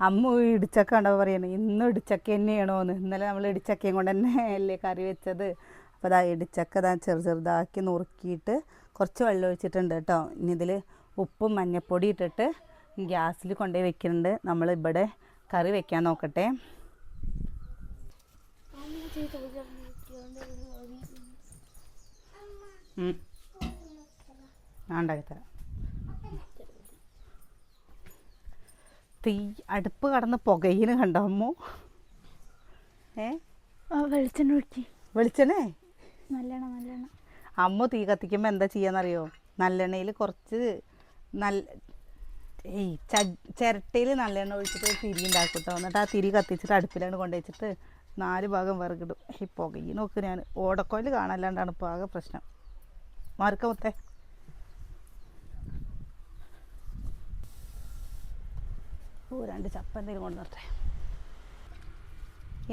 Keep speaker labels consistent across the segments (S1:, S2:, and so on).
S1: അമ്മ ഇടിച്ചക്ക കണ്ടോ പറയണേ ഇന്നും ഇടിച്ചക്ക തന്നെയാണോ എന്ന് ഇന്നലെ നമ്മൾ ഇടിച്ചക്കയും കൊണ്ട് തന്നെ അല്ലേ കറി വെച്ചത്? അപ്പോൾ അതാ ഇടിച്ചക്ക ഇതാ ചെറു ചെറുതാക്കി നുറുക്കിയിട്ട് കുറച്ച് വെള്ളം ഒഴിച്ചിട്ടുണ്ട് കേട്ടോ. ഇനി ഇതിൽ ഉപ്പും മഞ്ഞപ്പൊടി ഇട്ടിട്ട് ഗ്യാസിൽ കൊണ്ടുപോയി വെക്കുന്നുണ്ട്. നമ്മൾ ഇവിടെ കറി വെക്കാൻ നോക്കട്ടെ. ഉം. തരാം. ഉണ്ടാക്കിത്തരാം തീ അടുപ്പ് കടന്ന് പുകയിന് കണ്ടോ അമ്മു? ഏ?
S2: വെളിച്ചെണ്ണ ഒഴിക്കി.
S1: വെളിച്ചെണ്ണേ?
S2: നല്ലെണ്ണ നല്ലെണ്ണ.
S1: അമ്മ തീ കത്തിക്കുമ്പോൾ എന്താ ചെയ്യാന്നറിയോ? നല്ലെണ്ണയിൽ കുറച്ച് നല്ല ഏയ് ചിരട്ടയിൽ നല്ലെണ്ണ ഒഴിച്ചിട്ട് തിരി ഉണ്ടാക്കിട്ടോ എന്നിട്ട് ആ തിരി കത്തിച്ചിട്ട് അടുപ്പിലാണ് കൊണ്ടുവച്ചിട്ട് നാല് ഭാഗം വിറകിടും. ഈ പുകയി നോക്ക് ഞാൻ ഓടക്കോയിൽ കാണാല്ലാണ്ടാണ് ഇപ്പോൾ ആകെ പ്രശ്നം. മാർക്ക മുത്തേ. ഓ രണ്ട് ചപ്പ എന്തെങ്കിലും കൊണ്ടുവരട്ടെ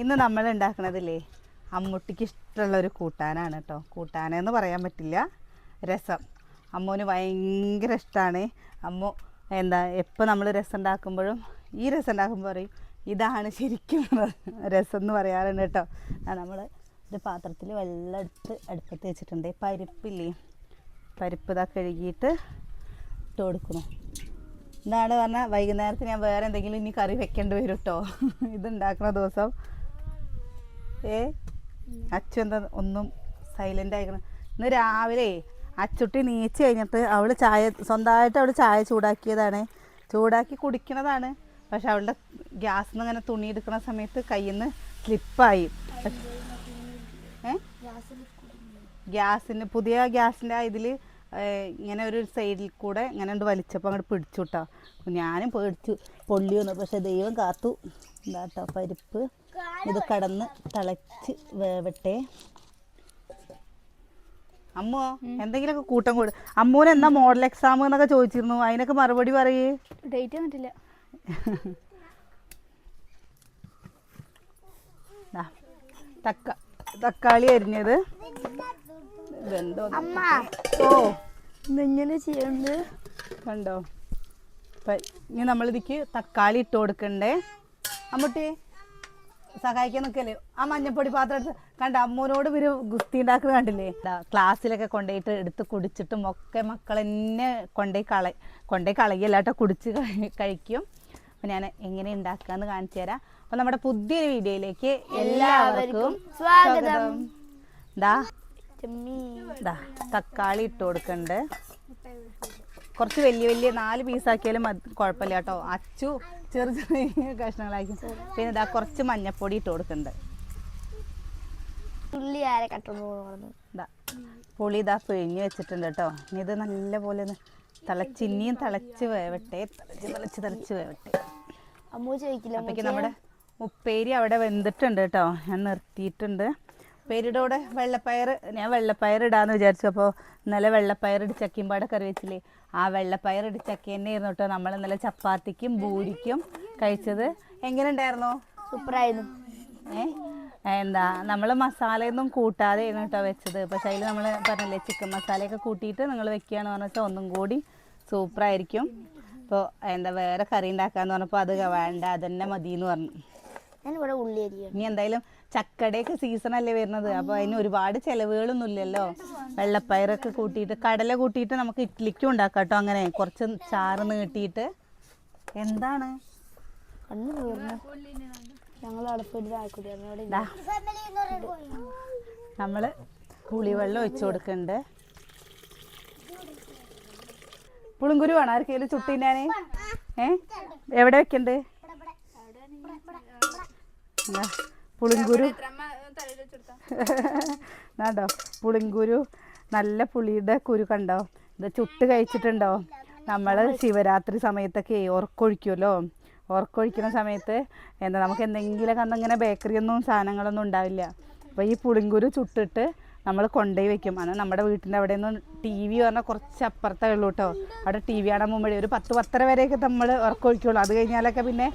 S1: ഇന്ന് നമ്മൾ ഉണ്ടാക്കണതില്ലേ അമ്മുട്ടിക്ക് ഇഷ്ടമുള്ള ഒരു കൂട്ടാനാണ് കേട്ടോ. കൂട്ടാനെന്ന് പറയാൻ പറ്റില്ല രസം. അമ്മുവിന് ഭയങ്കര ഇഷ്ടമാണ് അമ്മു എന്താ എപ്പോൾ നമ്മൾ രസം ഉണ്ടാക്കുമ്പോഴും ഈ രസം ഉണ്ടാക്കുമ്പോൾ പറയും ഇതാണ് ശരിക്കും രസം എന്ന് പറയാറുണ്ട് കേട്ടോ. നമ്മൾ ഒരു പാത്രത്തിൽ വെള്ളം എടുത്ത് അടുപ്പത്ത് വെച്ചിട്ടുണ്ട്. പരിപ്പില്ലേ പരിപ്പ് ഇതാ കഴുകിയിട്ട് ഇട്ട് കൊടുക്കുന്നു. എന്താണ് പറഞ്ഞാൽ വൈകുന്നേരത്ത് ഞാൻ വേറെ എന്തെങ്കിലും ഇനി കറി വെക്കേണ്ടി വരും കേട്ടോ ഇതുണ്ടാക്കുന്ന ദിവസം. ഏ? അച്ചു എന്താ ഒന്നും സൈലന്റ് ആയിക്കണം. ഇന്ന് രാവിലെ അച്ചുട്ടി നീച്ച് കഴിഞ്ഞിട്ട് അവൾ ചായ സ്വന്തമായിട്ട് അവൾ ചായ ചൂടാക്കിയതാണ്. ചൂടാക്കി കുടിക്കണതാണ്. പക്ഷെ അവളുടെ ഗ്യാസിൽ നിന്ന് ഇങ്ങനെ തുണി എടുക്കുന്ന സമയത്ത് കയ്യിൽ നിന്ന് സ്ലിപ്പായി ഏ? ഗ്യാസിന് പുതിയ ഗ്യാസിന്റെ ഇതിൽ ഇങ്ങനെ ഒരു സൈഡിൽ കൂടെ ഇങ്ങനെ ഉണ്ട് വലിച്ചപ്പോൾ അങ്ങോട്ട് പിടിച്ചു കേട്ടോ ഞാനും പേടിച്ചു. പൊള്ളി വന്നു. പക്ഷെ ദൈവം കാത്തു. എന്താട്ടോ പരിപ്പ്. ഇത് കടന്ന് തിളച്ച് വേവട്ടെ. അമ്മോ എന്തെങ്കിലുമൊക്കെ കൂട്ടം കൂടും. അമ്മൂന് എന്താ മോഡൽ എക്സാം എന്നൊക്കെ ചോദിച്ചിരുന്നു. അതിനൊക്കെ മറുപടി പറയേ.
S2: ഡേറ്റ്
S1: തക്ക തക്കാളി അരിഞ്ഞത്. ഓ.
S2: ഇതെങ്ങനെ ചെയ്യണ്ട്?
S1: കണ്ടോ? ഇനി നമ്മളിതിക്ക് തക്കാളി ഇട്ട് കൊടുക്കണ്ടേ. അമ്മൂട്ടി സഹായിക്കാൻ നിൽക്കല്ലേ ആ മഞ്ഞപ്പൊടി പാത്രം എടുത്ത് കണ്ട അമ്മൂനോട് ഇവർ ഗുസ്തി ഉണ്ടാക്കുന്നത് കണ്ടില്ലേ? ക്ലാസ്സിലൊക്കെ കൊണ്ടുപോയിട്ട് എടുത്ത് കുടിച്ചിട്ടും ഒക്കെ മക്കൾ എന്നെ കൊണ്ടേ കള കൊണ്ടേ കളയല്ല കേട്ടോ കുടിച്ച് കഴിക്കും. അപ്പം ഞാൻ എങ്ങനെ ഉണ്ടാക്കാന്ന് കാണിച്ചു തരാം. അപ്പം നമ്മുടെ പുതിയൊരു വീഡിയോയിലേക്ക് എല്ലാവർക്കും
S2: സ്വാഗതം.
S1: ദാ തക്കാളി ഇട്ട് കൊടുക്കണ്ട്. കുറച്ച് വലിയ വലിയ നാല് പീസാക്കിയാലും കുഴപ്പമില്ല കേട്ടോ. അച്ചു ചെറു ചെറിയ കഷ്ണങ്ങളാക്കി. പിന്നെ ഇതാ കുറച്ച് മഞ്ഞപ്പൊടി ഇട്ട് കൊടുക്കുന്നുണ്ട്
S2: ഉള്ളി ആരെ കട്ടോണ്ട് പറഞ്ഞു.
S1: ഇതാ പുളി ഇതാ പിഴിഞ്ഞ് വെച്ചിട്ടുണ്ട് കേട്ടോ. ഇനി ഇത് നല്ല പോലെ ഒന്ന് തിളച്ച് ഇനിയും തിളച്ച് വേവട്ടെ. തിളച്ച് തിളച്ച് തിളച്ച് വേവട്ടെ.
S2: അമ്മു ചോദിക്കില്ല
S1: അപ്പോഴേക്ക് നമ്മുടെ ഉപ്പേരി അവിടെ വെന്തിട്ടുണ്ട് കേട്ടോ. ഞാൻ നിർത്തിയിട്ടുണ്ട്. ഉപ്പേരിയുടെ കൂടെ വെള്ളപ്പയർ ഞാൻ വെള്ളപ്പയർ ഇടാന്ന് വിചാരിച്ചു. അപ്പോൾ ഇന്നലെ വെള്ളപ്പയർ ഇടിച്ചക്കയും പാടെ കറി വെച്ചില്ലേ? ആ വെള്ളപ്പയർ ഇടിച്ചക്കി തന്നെ ആയിരുന്നു കേട്ടോ. നമ്മൾ ഇന്നലെ ചപ്പാത്തിക്കും ബൂരിക്കും കഴിച്ചത്. എങ്ങനെ ഉണ്ടായിരുന്നു
S2: സൂപ്പറായിരുന്നു.
S1: ഏ? എന്താ നമ്മൾ മസാലയൊന്നും കൂട്ടാതെ ആയിരുന്നു കേട്ടോ വെച്ചത്. പക്ഷെ അതിൽ നമ്മൾ പറഞ്ഞില്ലേ ചിക്കൻ മസാലയൊക്കെ കൂട്ടിയിട്ട് നിങ്ങൾ വെക്കുകയാണെന്ന് പറഞ്ഞാൽ ഒന്നും കൂടി സൂപ്പറായിരിക്കും. അപ്പോൾ എന്താ വേറെ കറി ഉണ്ടാക്കാന്ന് പറഞ്ഞപ്പോൾ അത് വേണ്ട അതന്നെ മതി എന്ന് പറഞ്ഞു.
S2: ഞാൻ ഇവിടെ ഉള്ളി അരിയാണ്
S1: ഇനി എന്തായാലും ചക്കടയൊക്കെ സീസൺ അല്ലേ വരുന്നത്. അപ്പോൾ അതിന് ഒരുപാട് ചിലവുകളൊന്നും ഇല്ലല്ലോ. വെള്ളപ്പയറൊക്കെ കൂട്ടിയിട്ട് കടല കൂട്ടിയിട്ട് നമുക്ക് ഇഡ്ലിക്കും ഉണ്ടാക്കാം കേട്ടോ അങ്ങനെ. കുറച്ച് ചാറ് നീട്ടിയിട്ട്. എന്താണ്?
S2: കണ്ണു ഞങ്ങൾ
S1: നമ്മൾ പുളിവെള്ളം ഒഴിച്ചു കൊടുക്കുന്നുണ്ട്. പുളിങ്കുരു വേണം? ആർക്കെങ്കിലും ചുട്ടിനാന് ഏ? എവിടെ വെക്കണ്ട്? പുളിങ്കുരു. കണ്ടോ പുളിങ്കുരു നല്ല പുളിയുടെ കുരു കണ്ടോ? ഇത് ചുട്ട് കഴിച്ചിട്ടുണ്ടോ? നമ്മൾ ശിവരാത്രി സമയത്തൊക്കെ ഉറക്കൊഴിക്കുമല്ലോ? ഉറക്കൊഴിക്കുന്ന സമയത്ത് എന്താ നമുക്ക് എന്തെങ്കിലുമൊക്കെ അന്നിങ്ങനെ ബേക്കറിയൊന്നും സാധനങ്ങളൊന്നും ഉണ്ടാവില്ല. അപ്പോൾ ഈ പുളിങ്കുരു ചുട്ടിട്ട് നമ്മൾ കൊണ്ടുപോയി വെക്കും. അന്ന് നമ്മുടെ വീട്ടിന്റെ അവിടെ നിന്ന് ടി വി പറഞ്ഞാൽ കുറച്ച് അപ്പുറത്തേ ഉള്ളൂ കേട്ടോ അവിടെ ടി വി കാണാൻ പോകുമ്പോഴേ ഒരു പത്ത് പത്തര വരെയൊക്കെ നമ്മൾ ഉറക്കൊഴിക്കുള്ളൂ അത് കഴിഞ്ഞാലൊക്കെ പിന്നെ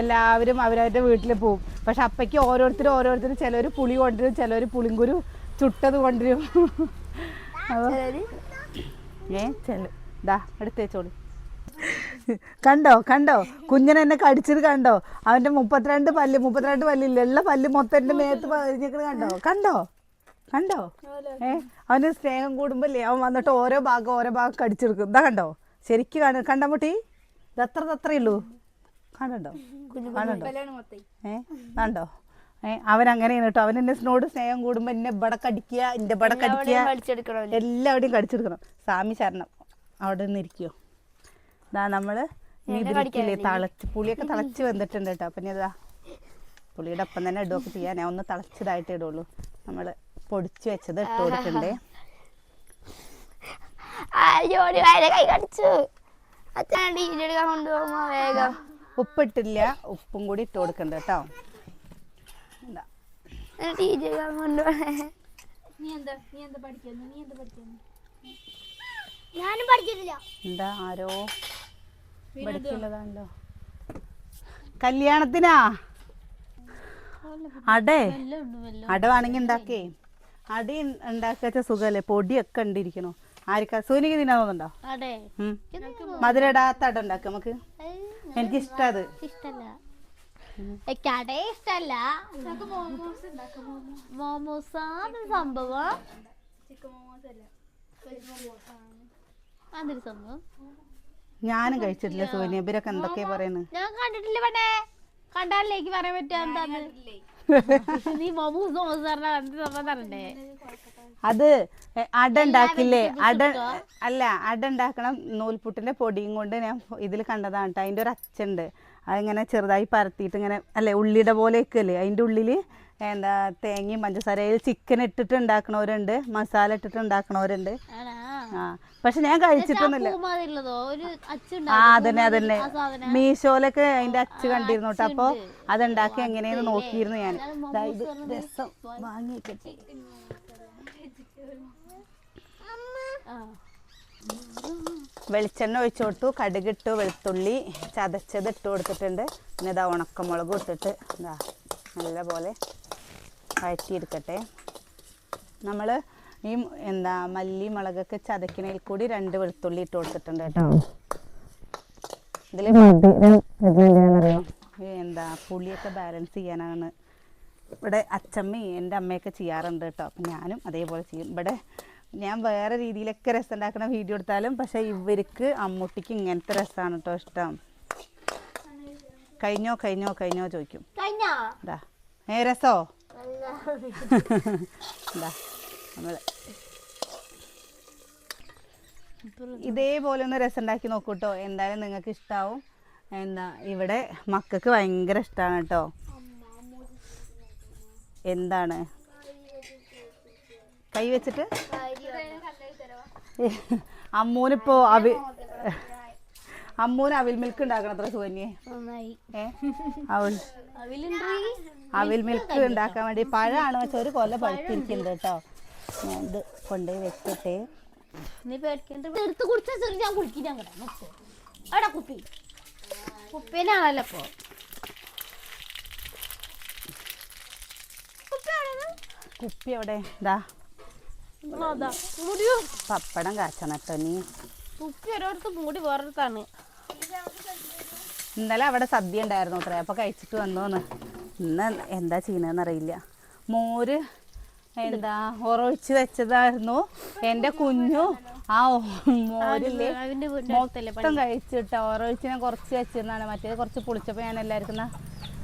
S1: എല്ലാവരും അവരവരുടെ വീട്ടിൽ പോകും പക്ഷെ അപ്പയ്ക്ക് ഓരോരുത്തരും ഓരോരുത്തരും ചിലർ പുളി കൊണ്ടുവരും ചിലർ പുളിങ്കുരു ചുട്ടത് കൊണ്ടുവരും. ഏ ചെൽ ദാ എടുത്തേച്ചോളി കണ്ടോ കണ്ടോ? കുഞ്ഞിനെ എന്നെ കടിച്ചത് കണ്ടോ? അവന്റെ മുപ്പത്തിരണ്ട് പല്ല് മുപ്പത്തിരണ്ട് പല്ലില്ല എല്ലാ പല്ല് മൊത്തം എന്റെ മേത്ത് പതിഞ്ഞിട്ട് കണ്ടോ? കണ്ടോ? കണ്ടോ? ഏ അവന് സ്നേഹം കൂടുമ്പല്ലേ അവൻ വന്നിട്ട് ഓരോ ഭാഗം ഓരോ ഭാഗം കടിച്ചെടുക്കും. ഇതാ കണ്ടോ? ശരിക്കും കാണ. കണ്ട മുട്ടി? ഇതത്ര അത്രയേ ഉള്ളൂ. കാണണ്ടോ കാണണ്ടോ ഏ കണ്ടോ? ഏ അവൻ അങ്ങനെ കേട്ടോ. അവൻ എന്നെ സ്നോട് സ്നേഹം കൂടുമ്പോ എന്നെ ഇവിടെ കടിക്കുക എന്റെ ഇവിടെ കടിക്കുക. എല്ലാവരുടെയും കടിച്ചെടുക്കണം. സ്വാമി ശരണം. അവിടെ നിന്ന് ഇരിക്കുവോ ഇതാ നമ്മൾ ഇനി ഇതിലേക്കില്ലേ തളച്ച് പുളിയൊക്കെ തളച്ച് വന്നിട്ടുണ്ട് കേട്ടോ. അപ്പം ഇനി ഇതാ പുളിയുടെ ഒപ്പം തന്നെ ഇടുകയൊക്കെ ചെയ്യാൻ ഞാൻ ഒന്ന് തളച്ചതായിട്ടേ ഇടുള്ളൂ. നമ്മൾ പൊടിച്ച് വെച്ചത് ഇട്ട് കൊടുക്കണ്ടേ?
S2: ജോലി വയലെ കൈ കടിച്ചു. അച്ഛൻ ടീച്ചെടുക്കാൻ കൊണ്ടുപോകുമ്പോ വേഗം.
S1: ഉപ്പിട്ടില്ല ഉപ്പും കൂടി ഇട്ട് കൊടുക്കണ്ട കേട്ടോ ഇതാ.
S2: ടീച്ചെടുക്കാൻ കൊണ്ടുപോകണേ ഞാനും പഠിച്ചിട്ടില്ല.
S1: എന്താ ആരോ പഠിക്കുള്ളതാണല്ലോ കല്യാണത്തിനാ? അടേ. അട വേണമെങ്കിൽ ഉണ്ടാക്കേ അടി ഉണ്ടാക്കാച്ച സുഖല്ലേ? പൊടിയൊക്കെ ഉണ്ടിരിക്കണോ ആർക്കാ സൂനിക്ക് തിന്നാവുന്നുണ്ടോ തോന്നുന്നുണ്ടോ. മധുരടാത്ത അട ഉണ്ടാക്കാം നമുക്ക്. എനിക്ക് ഇഷ്ടത്
S2: ഇഷ്ടല്ല. കട ഇഷ്ടല്ല. മോമോസ് സംഭവം. അതൊരു സംഭവം?
S1: ഞാനും കഴിച്ചിട്ടില്ല സോനിയ. ഇവരൊക്കെ എന്തൊക്കെയാ പറയുന്നത്?
S2: ഞാൻ കണ്ടിട്ടില്ല പണ്ടേ കണ്ടാലിലേക്ക് പറയാൻ പറ്റുക എന്താന്ന്
S1: അത് അടണ്ടാക്കില്ലേ അട ഉണ്ടാക്കില്ലേ? അട അല്ല അട ഉണ്ടാക്കണം. നൂൽപുട്ടിന്റെ പൊടിയും കൊണ്ട് ഞാൻ ഇതിൽ കണ്ടതാണ് കേട്ടോ അതിന്റെ ഒരു അച്ചുണ്ട്. അതിങ്ങനെ ചെറുതായി പരത്തിയിട്ട് ഇങ്ങനെ അല്ലെ ഉള്ളിയുടെ പോലെ ഒക്കെയല്ലേ അതിന്റെ ഉള്ളിൽ എന്താ തേങ്ങയും പഞ്ചസാരയിൽ ചിക്കൻ ഇട്ടിട്ട് ഉണ്ടാക്കണവരുണ്ട്. മസാല ഇട്ടിട്ട് ഉണ്ടാക്കണവരുണ്ട്. പക്ഷെ ഞാൻ കഴിച്ചിട്ടൊന്നുമില്ല. ആ അതന്നെ അതന്നെ.
S2: മീശോലൊക്കെ
S1: മീഷോയിലൊക്കെ അതിന്റെ അച്ച് കണ്ടിരുന്നു കേട്ടോ. അപ്പൊ അതുണ്ടാക്കി എങ്ങനെയെന്ന് നോക്കിയിരുന്നു ഞാൻ. ദാ ഇത് രസം. വാങ്ങിക്കട്ടെ വെളിച്ചെണ്ണ ഒഴിച്ചു കൊടുത്തു. കടുകിട്ടു വെളുത്തുള്ളി ചതച്ചത് ഇട്ട് കൊടുത്തിട്ടുണ്ട്. പിന്നെ ഇതാ ഉണക്കമുളക് ഇട്ടിട്ട് ഇതാ നല്ല പോലെ വഴറ്റിയെടുക്കട്ടെ. നമ്മൾ ഈ എന്താ മല്ലി മുളകൊക്കെ ചതക്കണയിൽ കൂടി രണ്ട് വെളുത്തുള്ളി ഇട്ട് കൊടുത്തിട്ടുണ്ട് കേട്ടോ. ഇതിൽ എന്താ പുളിയൊക്കെ ബാലൻസ് ചെയ്യാനാണ്. ഇവിടെ അച്ചമ്മയും എന്റെ അമ്മയൊക്കെ ചെയ്യാറുണ്ട് കേട്ടോ. അപ്പം ഞാനും അതേപോലെ ചെയ്യും. ഇവിടെ ഞാൻ വേറെ രീതിയിലൊക്കെ രസം ഉണ്ടാക്കുന്ന വീഡിയോ എടുത്താലും പക്ഷേ ഇവർക്ക് അമ്മൂട്ടിക്ക് ഇങ്ങനത്തെ രസമാണ് കേട്ടോ ഇഷ്ടം. കഴിഞ്ഞോ കഴിഞ്ഞോ കഴിഞ്ഞോ ചോദിക്കും. ഇതാ ഏ രസോ? ഇതാ നമ്മൾ ഇതേപോലെ ഒന്ന് രസം ഉണ്ടാക്കി നോക്കൂ കേട്ടോ എന്തായാലും നിങ്ങൾക്ക് ഇഷ്ടാവും എന്താ ഇവിടെ മക്കൾക്ക് ഭയങ്കര ഇഷ്ടമാണ് കേട്ടോ എന്താണ്? കൈ വെച്ചിട്ട്? അമ്മൂനിപ്പോ അവി അമ്മൂന് അവിൽ മിൽക്ക് ഉണ്ടാക്കണം അത്ര സുകന്യെ.
S2: നന്നായി.
S1: ഏ? അവൾ
S2: അവിലുണ്ട്.
S1: അവിൽ മിൽക്ക് ഉണ്ടാക്കാൻ വേണ്ടി പഴമാണ് വെച്ചാൽ ഒരു കൊല പഴുത്തിരിക്കുന്നത് കേട്ടോ ഞാൻ ഇത് കൊണ്ടുപോയി വെച്ചിട്ട്.
S2: നീ പേടിക്കണ്ട. എടുത്ത് കുടിച്ചാ ചെറിയ ഞാൻ കുടിക്കില്ല അങ്ങടെ. മൊത്തം എടാ കുപ്പി. കുപ്പീനാണല്ലോ ഇപ്പൊ?
S1: കുപ്പി എവിടെ? ഇതാ. പപ്പടം കാച്ചണം കേട്ടോ നീ
S2: കുപ്പി ഒരിടത്ത് മൂടി വേറൊരുത്താണ്.
S1: ഇന്നലെ അവിടെ സദ്യ ഉണ്ടായിരുന്നു അത്രേ. അപ്പോൾ കഴിച്ചിട്ട് വന്നോന്ന്. ഇന്ന് എന്താ ചെയ്യണതെന്ന് അറിയില്ല. മോര് എന്താ ഉറവിച്ച് വെച്ചതായിരുന്നു. എന്റെ കുഞ്ഞു ആ
S2: വീടിന്റെ അടുത്തല്ലേ
S1: മൊത്തം കഴിച്ചിട്ട് ഓറൊഴിച്ച് ഞാൻ കുറച്ച് വെച്ചിരുന്നാണ് മറ്റേത് കുറച്ച് പുളിച്ചപ്പോൾ ഞാൻ എല്ലാവർക്കും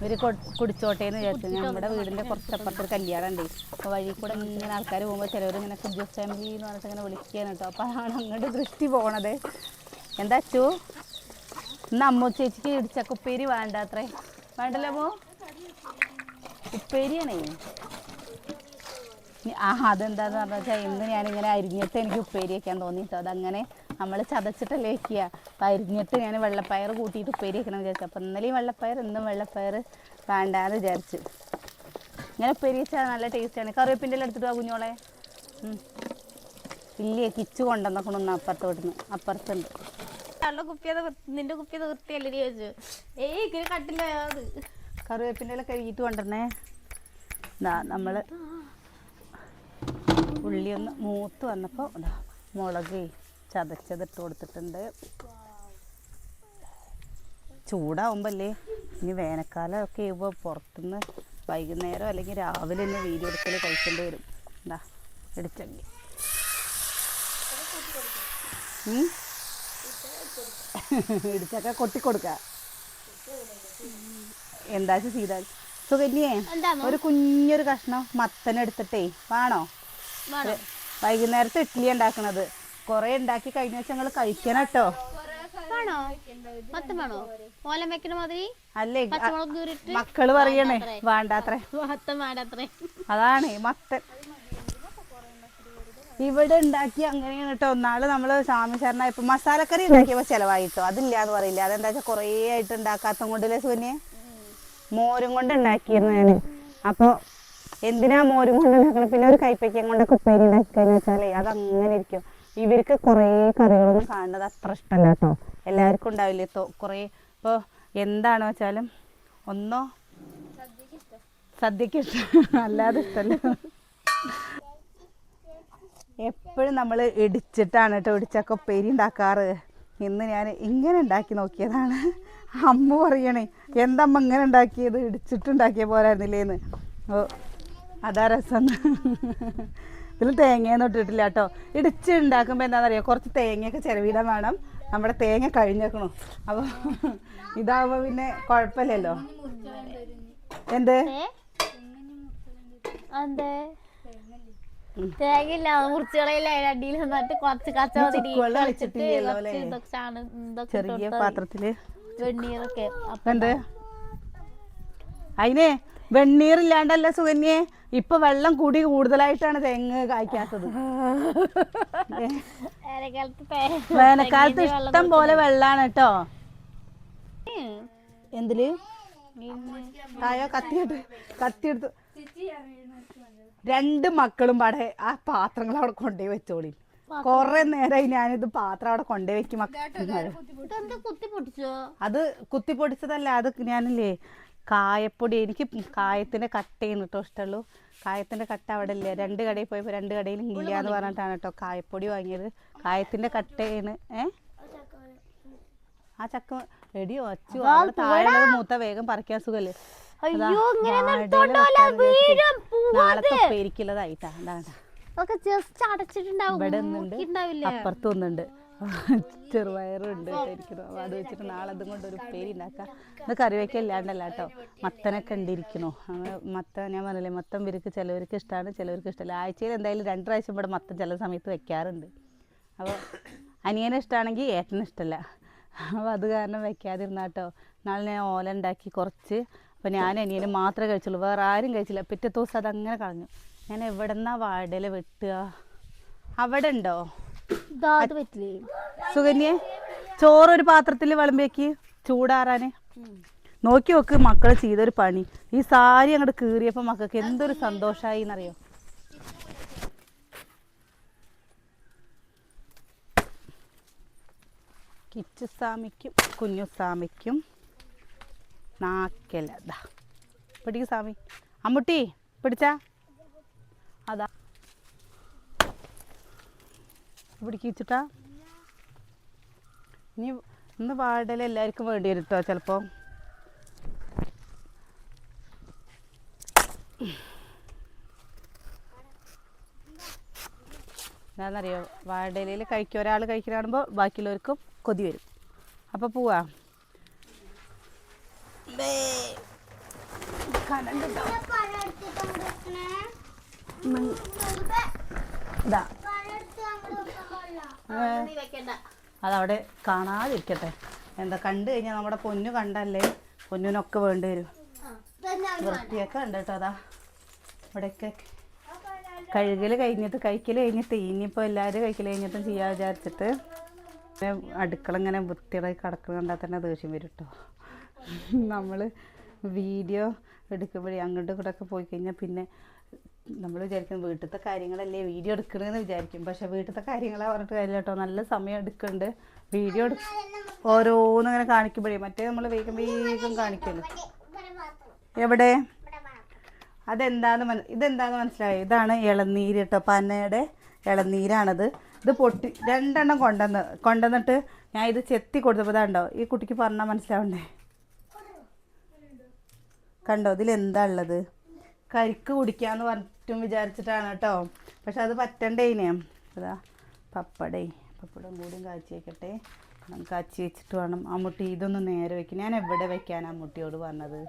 S1: ഇവർ കുടിച്ചോട്ടെ എന്ന് വിചാരിച്ചു. നമ്മുടെ വീടിന്റെ കുറച്ചപ്പുറത്തൊരു കല്യാണം ഉണ്ട്. അപ്പോൾ വഴി കൂടെ ഇങ്ങനെ ആൾക്കാർ പോകുമ്പോൾ ചിലവർ ഇങ്ങനെ കുഞ്ചു ഫാമിലി എന്ന് പറഞ്ഞിട്ട് ഇങ്ങനെ വിളിക്കുകയാണ് കേട്ടോ. അപ്പോൾ അതാണ് അങ്ങോട്ട് ദൃഷ്ടി പോണത്. എന്താ അച്ചു? ഇന്ന് അമ്മ ചേച്ചിക്ക് ഇടിച്ച കുപ്പേരി വേണ്ട അത്രേ വേണ്ടല്ലോ ഉപ്പേരിയാണേ. ആ അതെന്താന്ന് പറഞ്ഞാൽ ഇന്ന് ഞാനിങ്ങനെ അരിഞ്ഞിട്ട് എനിക്ക് ഉപ്പേരി വയ്ക്കാൻ തോന്നിയിട്ടോ അതങ്ങനെ നമ്മൾ ചതച്ചിട്ടല്ലേ വയ്ക്കുക അപ്പം അരിഞ്ഞിട്ട് ഞാൻ വെള്ളപ്പയർ കൂട്ടിയിട്ട് ഉപ്പേരി വെക്കണം വിചാരിച്ചു. അപ്പം ഇന്നലെയും വെള്ളപ്പയർ ഇന്നും വെള്ളപ്പയർ വേണ്ടാന്ന് വിചാരിച്ചു. ഇങ്ങനെ ഉപ്പേരി വെച്ചാൽ നല്ല ടേസ്റ്റാണ് കറിവേപ്പിന്റെ എല്ലാം എടുത്തിട്ട് കുഞ്ഞോളെ ഇല്ലേ കിച്ച് കിച്ചു കൊണ്ടുവന്നേക്കണമെന്ന് അപ്പുറത്ത് വിടുന്നു അപ്പുറത്തുണ്ട്.
S2: അവളുടെ നിന്റെ കുപ്പിയത് വൃത്തിയല്ലേ ചോദിച്ചു. ഏയ് ഇങ്ങനെ കട്ടില്ല
S1: കറിവേപ്പിന്റെ എല്ലാം കഴുകിയിട്ട് കൊണ്ടുവരണേ. നമ്മൾ ഉള്ളി ഒന്ന് മൂത്ത് വന്നപ്പോൾ മുളക് ചതച്ചത് ഇട്ട് കൊടുത്തിട്ടുണ്ട്. ചൂടാവുമ്പല്ലേ ഇനി വേനൽക്കാലമൊക്കെ ആകുമ്പോൾ പുറത്തുനിന്ന് വൈകുന്നേരം അല്ലെങ്കിൽ രാവിലെ തന്നെ വീഡിയോ എടുക്കൽ കഴിക്കേണ്ടി വരും. എന്താ ഉം? ഇടിച്ചൊക്കെ കൊട്ടിക്കൊടുക്ക. എന്താ ചെയ്താൽ സുകന്യേ ഒരു കുഞ്ഞൊരു കഷ്ണം മത്തനെടുത്തിട്ടേ വേണം? വൈകുന്നേരത്തെ ഇഡ്ഡലി ഉണ്ടാക്കണത്. കുറെ ഉണ്ടാക്കി കഴിഞ്ഞ വെച്ചാൽ ഞങ്ങൾ കഴിക്കണം കേട്ടോ
S2: വേണോ? മത്തം വേണോ? ഓലം വെക്കണ മാതിരി?
S1: അല്ലേ മക്കൾ പറയണേ വേണ്ടാത്രേ.
S2: മത്തം വേണ്ടത്രേ.
S1: അതാണ് മത്തൻ. ഇവിടെ ഉണ്ടാക്കി അങ്ങനെയാണ് കേട്ടോ ഒന്നാൾ നമ്മൾ സ്വാമിചരണ മസാലക്കറി ഉണ്ടാക്കിയപ്പോ ചെലവായിട്ടോ. അതില്ലാന്ന് പറയില്ല. അതെന്താ വെച്ചാൽ കുറേ ആയിട്ട് ഉണ്ടാക്കാത്ത കൊണ്ടല്ലേ സൂന്യെ മോരും കൊണ്ട് ഉണ്ടാക്കിയിരുന്നു ഞാൻ. അപ്പൊ എന്തിനാ മോരും കൊണ്ട് ഉണ്ടാക്കണം പിന്നെ ഒരു കൈപ്പയ്ക്കം കൊണ്ടൊക്കെ ഉപ്പേരി ഉണ്ടാക്കുകയെന്ന് വെച്ചാലേ അത് അങ്ങനെ ഇരിക്കും. ഇവർക്ക് കുറേ കറികളൊന്നും കാണുന്നത് അത്ര ഇഷ്ടമല്ല കേട്ടോ. എല്ലാവർക്കും ഉണ്ടാവില്ലേ കുറേ ഇപ്പോൾ എന്താണെന്ന് വെച്ചാലും ഒന്നോ? സദ്യക്ക് ഇഷ്ടം. അല്ലാതെ ഇഷ്ടമല്ല എപ്പോഴും നമ്മൾ ഇടിച്ചിട്ടാണ് കേട്ടോ ഇടിച്ചൊക്കെ ഉപ്പേരി ഉണ്ടാക്കാറ്. ഇന്ന് ഞാൻ ഇങ്ങനെ ഉണ്ടാക്കി നോക്കിയതാണ്. അമ്മ പറയണേ എന്തമ്മ ഇങ്ങനെ ഉണ്ടാക്കിയത്? ഇടിച്ചിട്ടുണ്ടാക്കിയ പോലായിരുന്നില്ലേന്ന് ഓ അതാ രസം. ഇതിൽ തേങ്ങയൊന്നും ഇട്ടിട്ടില്ല കേട്ടോ. ഇടിച്ച് ഉണ്ടാക്കുമ്പോൾ എന്താണെന്ന് അറിയാം കുറച്ച് തേങ്ങയൊക്കെ ചിലവിടാൻ വേണം. നമ്മുടെ തേങ്ങ കഴിഞ്ഞേക്കണു. അപ്പോൾ ഇതാവുമ്പോൾ പിന്നെ കുഴപ്പമില്ലല്ലോ. എന്ത്?
S2: തേങ്ങയില്ല. നിന്നിട്ട് കുറച്ച് കച്ചവടം
S1: ചെറിയ
S2: വെണ്ണീറൊക്കെ
S1: എന്ത്? അതിനെ വെണ്ണീറില്ലാണ്ടല്ല സുകന്യെ. ഇപ്പൊ വെള്ളം കൂടി കൂടുതലായിട്ടാണ് തെങ്ങ് കായ്ക്കാത്തത്.
S2: വേനൽക്കാലത്ത്
S1: ഇഷ്ടം പോലെ വെള്ളാണ് കേട്ടോ.
S2: എന്തിൽ?
S1: തായോ കത്തിയിട്ട്. കത്തിയെടുത്ത്. രണ്ട് മക്കളും പാടെ ആ പാത്രങ്ങൾ അവിടെ കൊണ്ടുപോയി വെച്ചോളി. കൊറേ നേരമായി ഞാനിത് പാത്രം അവിടെ കൊണ്ടുപോയി വെക്കും അത് കുത്തി പൊടിച്ചതല്ല അത് ഞാനില്ലേ കായപ്പൊടി എനിക്ക് കായത്തിന്റെ കട്ടയാണ് കേട്ടോ ഇഷ്ടമുള്ളൂ കായത്തിന്റെ കട്ട അവിടെ ഇല്ല രണ്ട് കടയിൽ പോയപ്പോൾ രണ്ട് കടയിൽ ഇല്ല എന്ന് പറഞ്ഞിട്ടാണ് കേട്ടോ കായപ്പൊടി വാങ്ങിയത്. കായത്തിന്റെ കട്ടയാണ്. ഏ? ആ ചക്ക എടി ഒച്ചു അവിടെ താഴെ മൂത്ത വേഗം പറിക്കാൻ സുഖല്ലേ. നാളത്തെ പേരിക്കുള്ളതായിട്ടാ ഇവിടെ ഒന്നുണ്ട്
S2: ഉണ്ടാവില്ലേ
S1: അപ്പുറത്ത് ഒന്നുണ്ട് ചെറുപയറുണ്ട് ഇരിക്കുന്നു. അപ്പോൾ അത് വെച്ചിട്ട് നാളെ അതും കൊണ്ട് ഒരു ഉപ്പേരി ഉണ്ടാക്കാം. ഇത് കറിവയ്ക്ക ഇല്ലാണ്ടല്ല കേട്ടോ. മത്തനൊക്കെ ഉണ്ടിരിക്കുന്നു മത്തൻ ഞാൻ പറഞ്ഞില്ലേ മത്തൻ ഇവർക്ക് ചിലവർക്ക് ഇഷ്ടമാണ് ചിലവർക്ക് ഇഷ്ടമല്ല. ആഴ്ചയിൽ എന്തായാലും രണ്ട് പ്രാവശ്യം ഇവിടെ മത്തൻ ചില സമയത്ത് വെക്കാറുണ്ട്. അപ്പോൾ അനിയനെ ഇഷ്ടമാണെങ്കിൽ ഏട്ടന് ഇഷ്ടമല്ല. അപ്പോൾ അത് കാരണം വെക്കാതിരുന്ന കേട്ടോ. നാളെ ഞാൻ ഓല ഉണ്ടാക്കി കുറച്ച്. അപ്പോൾ ഞാൻ അനിയന് മാത്രമേ കഴിച്ചുള്ളൂ. വേറെ ആരും കഴിച്ചില്ല. പിറ്റേ ദിവസം അതങ്ങനെ കളഞ്ഞു. ഞാൻ എവിടെന്നാ വാടല വെട്ടുക? അവിടെ ഉണ്ടോ? സുകന്യെ ചോറൊരു പാത്രത്തിൽ വിളമ്പേക്ക് ചൂടാറാന്. നോക്കി നോക്ക് മക്കൾ ചെയ്തൊരു പണി. ഈ സാരി അങ്ങോട്ട് കീറിയപ്പോൾ മക്കൾക്ക് എന്തൊരു സന്തോഷമായി എന്നറിയോ കിച്ചുസ്വാമിക്കും കുഞ്ഞുസ്വാമിക്കും നാക്കല. ദാ പിടിക്ക് സ്വാമി. അമ്മുട്ടി പിടിച്ചാ? അതാ. പിടിക്കിച്ചിട്ടാ? ഇനി ഇന്ന് വാടല എല്ലാവർക്കും വേണ്ടി വരും കേട്ടോ ചിലപ്പോൾ എന്താണെന്നറിയോ വാടലയിൽ കഴിക്കുക ഒരാൾ കഴിക്കുന്ന കാണുമ്പോൾ ബാക്കിയുള്ളവർക്കും കൊതി വരും. അപ്പോൾ പോവാ. കനണ്ടുണ്ടോ ഇതാ. അതവിടെ കാണാതിരിക്കട്ടെ. എന്താ കണ്ടു കഴിഞ്ഞാൽ നമ്മുടെ പൊന്നു കണ്ടല്ലേ? പൊന്നിനൊക്കെ വേണ്ടി വരും. വൃത്തിയൊക്കെ ഉണ്ട് കേട്ടോ അതാ. ഇവിടെയൊക്കെ കഴുകൽ കഴിഞ്ഞിട്ട് കഴിക്കൽ കഴിഞ്ഞിട്ട് ഇനിയിപ്പോൾ എല്ലാവരും കഴിക്കൽ കഴിഞ്ഞിട്ടും ചെയ്യാൻ വിചാരിച്ചിട്ട് അടുക്കള ഇങ്ങനെ വൃത്തിയായി കിടക്കുന്ന കണ്ടാൽ തന്നെ ദേഷ്യം വരും കേട്ടോ നമ്മൾ വീഡിയോ എടുക്കുമ്പോഴേ അങ്ങോട്ടും ഇങ്ങോട്ടൊക്കെ പോയി കഴിഞ്ഞാൽ പിന്നെ നമ്മൾ വിചാരിക്കും വീട്ടിലത്തെ കാര്യങ്ങളല്ലേ വീഡിയോ എടുക്കണമെന്ന് വിചാരിക്കും. പക്ഷെ വീട്ടിലത്തെ കാര്യങ്ങളാ പറഞ്ഞിട്ട് കാര്യമില്ല കേട്ടോ നല്ല സമയം എടുക്കുന്നുണ്ട് വീഡിയോ എടു ഓരോന്നിങ്ങനെ കാണിക്കുമ്പോഴേ. മറ്റേ നമ്മൾ വേഗം വേഗം കാണിക്കുമല്ലോ എവിടെ? അതെന്താന്ന് മന ഇതെന്താന്ന് മനസ്സിലായോ? ഇതാണ് ഇളനീര് കേട്ടോ. പനയുടെ ഇളനീരാണത്. ഇത് പൊട്ടി രണ്ടെണ്ണം കൊണ്ടുവന്ന് കൊണ്ടുവന്നിട്ട് ഞാൻ ഇത് ചെത്തി കൊടുത്തപ്പോൾ ഇതാണ്ടോ? ഈ കുട്ടിക്ക് പറഞ്ഞാൽ മനസ്സിലാവണ്ടേ? കണ്ടോ? ഇതിൽ എന്താ ഉള്ളത്? കരിക്ക് കുടിക്കാന്ന് പറഞ്ഞിട്ടും വിചാരിച്ചിട്ടാണ് കേട്ടോ. പക്ഷെ അത് പറ്റണ്ടേ ഇനി. അതാ പപ്പടേ. പപ്പടം കൂടിയും കാച്ചി നമുക്ക് കാച്ചി വെച്ചിട്ട് വേണം. അമ്മുട്ടി ഇതൊന്ന് നേരെ വെക്കും. ഞാൻ എവിടെ വെക്കാൻ അമ്മുട്ടിയോട് പറഞ്ഞത്?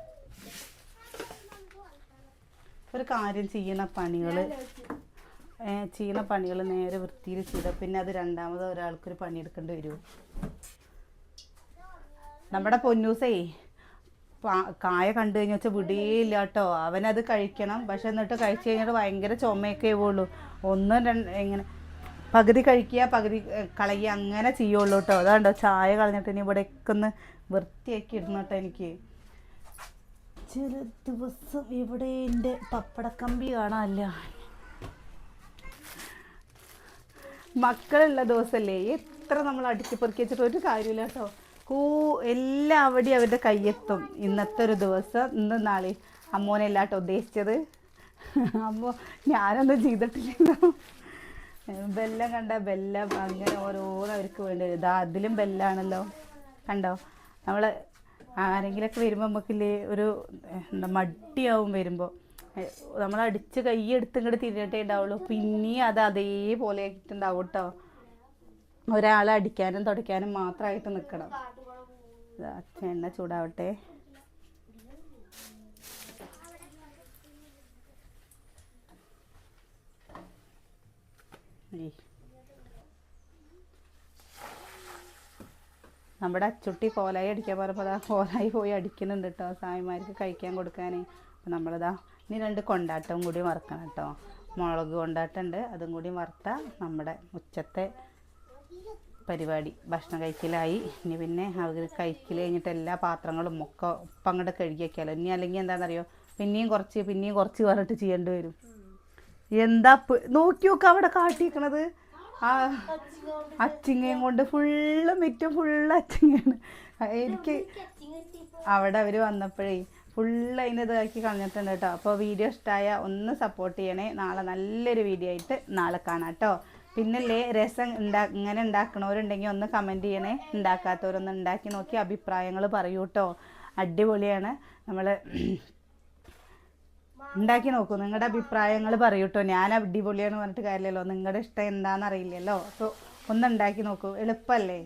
S1: ഒരു കാര്യം ചെയ്യുന്ന പണികൾ ചെയ്യുന്ന പണികൾ നേരെ വൃത്തിയിൽ ചെയ്ത പിന്നെ അത് രണ്ടാമത് ഒരാൾക്കൊരു പണിയെടുക്കേണ്ടി വരുമോ നമ്മുടെ പൊന്നൂസേ കായ കണ്ടു കഴിഞ്ഞാൽ വെച്ചാൽ വിടിയില്ല കേട്ടോ അവനത് കഴിക്കണം. പക്ഷെ എന്നിട്ട് കഴിച്ചു കഴിഞ്ഞിട്ട് ഭയങ്കര ചുമയൊക്കെ ആവുള്ളൂ. ഒന്നും രണ്ട് ഇങ്ങനെ പകുതി കഴിക്കുക പകുതി കളയുക അങ്ങനെ ചെയ്യുള്ളൂ കേട്ടോ. അതാണ്ടോ ചായ കളഞ്ഞിട്ട് ഇനി ഇവിടെയൊക്കെ ഒന്ന് വൃത്തിയാക്കി ഇടണം കേട്ടോ എനിക്ക്. ചില ദിവസം ഇവിടെ എന്റെ പപ്പടക്കമ്പി കാണാനില്ല. മക്കളുള്ള ദിവസമല്ലേ എത്ര നമ്മൾ അടിച്ച് പെറുക്കി വെച്ചിട്ട് ഒരു കാര്യമില്ല കേട്ടോ. കൂ എല്ലാവരുടെയും അവരുടെ കയ്യെത്തും. ഇന്നത്തെ ഒരു ദിവസം ഇന്ന് നാളെ. അമ്മോനെ കേട്ടോ ഉദ്ദേശിച്ചത്. അമ്മോ ഞാനൊന്നും ചെയ്തിട്ടില്ലല്ലോ. ബെല്ലം കണ്ട ബെല്ലം അങ്ങനെ ഓരോന്ന് അവർക്ക് വേണ്ടി വരും. ഇതാ അതിലും ബെല്ലാണല്ലോ. കണ്ടോ? നമ്മൾ ആരെങ്കിലൊക്കെ വരുമ്പോൾ നമുക്കില്ലേ ഒരു എന്താ മടിയാവും വരുമ്പോൾ നമ്മൾ അടിച്ച് കൈ എടുത്ത് ഇങ്ങോട്ട് തിരിഞ്ഞിട്ടേ ഉണ്ടാവുള്ളൂ. പിന്നെയും അത് അതേപോലെ ആക്കിയിട്ടുണ്ടാവും കേട്ടോ ഒരാളെ അടിക്കാനും തുടയ്ക്കാനും മാത്രമായിട്ട് നിൽക്കണം എണ്ണ ചൂടാവട്ടെ. നമ്മുടെ അച്ചുട്ടി കോലായി അടിക്കാൻ പറഞ്ഞപ്പോൾ അതാ കോലായി പോയി അടിക്കുന്നുണ്ട് കേട്ടോ സായിമാർക്ക് കഴിക്കാൻ കൊടുക്കാനേ. അപ്പം നമ്മളിതാ ഇനി രണ്ട് കൊണ്ടാട്ടം കൂടി മറക്കണം കേട്ടോ മുളക് കൊണ്ടാട്ടമുണ്ട് അതും കൂടി വറുത്താൽ നമ്മുടെ ഉച്ചത്തെ പരിപാടി. ഭക്ഷണം കഴിക്കലായി. ഇനി പിന്നെ അവർ കഴിക്കൽ കഴിഞ്ഞിട്ട് എല്ലാ പാത്രങ്ങളും ഒക്കെ ഒപ്പം അങ്ങോട്ട് കഴുകി വയ്ക്കാമല്ലോ ഇനി അല്ലെങ്കിൽ എന്താണെന്നറിയോ പിന്നെയും കുറച്ച് പിന്നെയും കുറച്ച് പറഞ്ഞിട്ട് ചെയ്യേണ്ടി വരും. എന്താ നോക്കി നോക്കുക അവിടെ കാട്ടിക്കണത് ആ അച്ചിങ്ങയും കൊണ്ട് ഫുള്ള് മിറ്റും ഫുള്ള് അച്ചിങ്ങയാണ്. എനിക്ക് അവിടെ അവർ വന്നപ്പോഴേ ഫുള്ള് അതിന്റെ ഇതാക്കി കളഞ്ഞിട്ടുണ്ട് കേട്ടോ. അപ്പോൾ വീഡിയോ ഇഷ്ടമായ ഒന്ന് സപ്പോർട്ട് ചെയ്യണേ. നാളെ നല്ലൊരു വീഡിയോ ആയിട്ട് നാളെ കാണാം കേട്ടോ. പിന്നല്ലേ രസം ഉണ്ടാ ഇങ്ങനെ ഉണ്ടാക്കണവരുണ്ടെങ്കിൽ ഒന്ന് കമന്റ് ചെയ്യണേ. ഉണ്ടാക്കാത്തവരൊന്ന് ഉണ്ടാക്കി നോക്കി അഭിപ്രായങ്ങൾ പറയൂ കേട്ടോ അടിപൊളിയാണ്. നമ്മൾ ഉണ്ടാക്കി നോക്കൂ. നിങ്ങളുടെ അഭിപ്രായങ്ങൾ പറയൂ കേട്ടോ ഞാൻ അടിപൊളിയാണ് പറഞ്ഞിട്ട് കാര്യമില്ലല്ലോ. നിങ്ങളുടെ ഇഷ്ടം എന്താണെന്ന് അറിയില്ലല്ലോ. അപ്പോൾ ഒന്ന് ഉണ്ടാക്കി നോക്കൂ. എളുപ്പമല്ലേ